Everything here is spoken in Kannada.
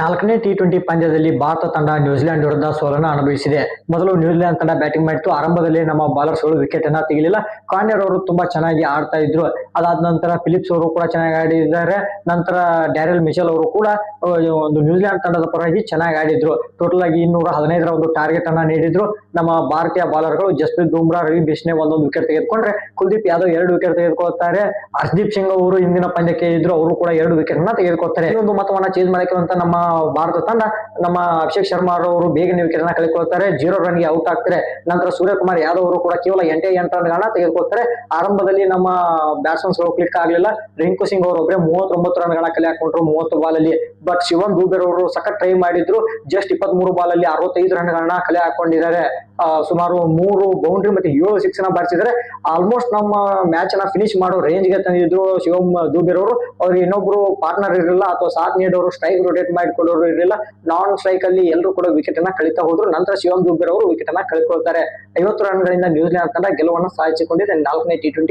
ನಾಲ್ಕನೇ ಟಿ ಟ್ವೆಂಟಿ ಪಂದ್ಯದಲ್ಲಿ ಭಾರತ ತಂಡ ನ್ಯೂಜಿಲೆಂಡ್ ವಿರುದ್ಧ ಸೋಲನ್ನು ಅನುಭವಿಸಿದೆ. ಮೊದಲು ನ್ಯೂಜಿಲೆಂಡ್ ತಂಡ ಬ್ಯಾಟಿಂಗ್ ಮಾಡಿತ್ತು. ಆರಂಭದಲ್ಲಿ ನಮ್ಮ ಬಾಲರ್ಸ್ಗಳು ವಿಕೆಟ್ ಅನ್ನ ತೆಗಿಲಿಲ್ಲ. ಕಾನ್ಯರ್ ಅವರು ತುಂಬಾ ಚೆನ್ನಾಗಿ ಆಡ್ತಾ ಇದ್ರು. ಅದಾದ ನಂತರ ಫಿಲಿಪ್ಸ್ ಅವರು ಕೂಡ ಚೆನ್ನಾಗಿ ಆಡಿದ್ದಾರೆ. ನಂತರ ಡ್ಯಾರಿಯಲ್ ಮಿಚೆಲ್ ಅವರು ಕೂಡ ಒಂದು ನ್ಯೂಜಿಲೆಂಡ್ ತಂಡದ ಪರವಾಗಿ ಚೆನ್ನಾಗಿ ಆಡಿದ್ರು. ಟೋಟಲ್ ಆಗಿ ಇನ್ನೂರ ಹದಿನೈದರ ಒಂದು ಟಾರ್ಗೆಟ್ ಅನ್ನ ನೀಡಿದ್ರು. ನಮ್ಮ ಭಾರತೀಯ ಬಾಲರ್ಗಳು ಜಸ್ಪ್ರೀತ್ ಬುಮ್ರಾ ರವಿ ಬಿಸ್ನೆ ಒಂದೊಂದು ವಿಕೆಟ್ ತೆಗೆದುಕೊಂಡ್ರೆ ಕುಲ್ದೀಪ್ ಯಾದವ್ ಎರಡು ವಿಕೆಟ್ ತೆಗೆದುಕೊಳ್ತಾರೆ. ಹರ್ದೀಪ್ ಸಿಂಗ್ ಅವರು ಇಂದಿನ ಪಂದ್ಯಕ್ಕೆ ಇದ್ರು. ಅವರು ಕೂಡ ಎರಡು ವಿಕೆಟ್ ಅನ್ನ ತೆಗೆದುಕೊಳ್ತಾರೆ. ಒಂದು ಮತವನ್ನ ಚೇಂಜ್ ಮಾಡಕ್ಕೆ ನಮ್ಮ ಭಾರತ ತಂಡ, ನಮ್ಮ ಅಭಿಷೇಕ್ ಶರ್ಮಾ ಅವರು ಬೇಗನೆ ವಿಕೆಟ್ ಅನ್ನ ಕಳೆದುಕೊಳ್ತಾರೆ, ಜೀರೋ ರನ್ಗೆ ಔಟ್ ಆಗ್ತಾರೆ. ನಂತರ ಸೂರ್ಯಕುಮಾರ್ ಯಾದವ್ ಅವರು ಕೂಡ ಕೇವಲ ಎಂಟೇ ಎಂಟು ರನ್ಗಳನ್ನ ತೆಗೆದುಕೊಳ್ತಾರೆ. ಆರಂಭದಲ್ಲಿ ನಮ್ಮ ಬ್ಯಾಟ್ಸ್ಮನ್ಸ್ ಕ್ಲಿಕ್ ಆಗಲಿಲ್ಲ. ರಿಂಕು ಸಿಂಗ್ ಅವರು ಒಬ್ಬರೇ ಮೂವತ್ತೊಂಬತ್ತು ರನ್ಗಳ ಕಲೆ ಹಾಕೊಂಡ್ರು ಮೂವತ್ತು ಬಾಲಲ್ಲಿ ಬಟ್ ಶಿವನ್ ದೂಬೇರ್ ಅವರು ಸಖತ್ ಟ್ರೈ ಮಾಡಿದ್ರು. ಜಸ್ಟ್ ಇಪ್ಪತ್ತ್ ಮೂರು ಬಾಲಲ್ಲಿ ಅರವತ್ತೈದು ರನ್ಗಳನ್ನ ಕಲೆ ಹಾಕೊಂಡಿದ್ದಾರೆ. ಸುಮಾರು ಮೂರು ಬೌಂಡ್ರಿ ಮತ್ತೆ ಏಳು ಸಿಕ್ಸ್ನ ಬಾರಿಸಿದ್ರೆ ಆಲ್ಮೋಸ್ಟ್ ನಮ್ಮ ಮ್ಯಾಚ್ ಅನ್ನ ಫಿನಿಶ್ ಮಾಡೋ ರೇಂಜ್ಗೆ ತಂದಿದ್ರು ಶಿವಮ್ ದೂಬಿರೋರು ಅವರು. ಇನ್ನೊಬ್ರು ಪಾರ್ಟ್ನರ್ ಇರಲಿಲ್ಲ ಅಥವಾ ಸಾಥ್ ನೀಡೋರು ಸ್ಟ್ರೈಕ್ ರೊಟೇಟ್ ಮಾಡಿಕೊಳ್ಳೋರು ಇರಲಿಲ್ಲ. ನಾನ್ ಸ್ಟ್ರೈಕ್ ಅಲ್ಲಿ ಎಲ್ಲರೂ ಕೂಡ ವಿಕೆಟ್ ಅನ್ನ ಕಳಿತಾ ಹೋದ್ರು. ನಂತರ ಶಿವಮ್ ದೂಬೇರ್ ವಿಕೆಟ್ ಅನ್ನ ಕಳ್ಕೊಳ್ತಾರೆ. ಐವತ್ತು ರನ್ಗಳಿಂದ ನ್ಯೂಜಿಲೆಂಡ್ ತಂಡ ಗೆಲುವನ್ನು ಸಾಧಿಸಿಕೊಂಡಿದೆ. ನಾಲ್ಕನೇ ಟಿ ಟ್ವೆಂಟಿ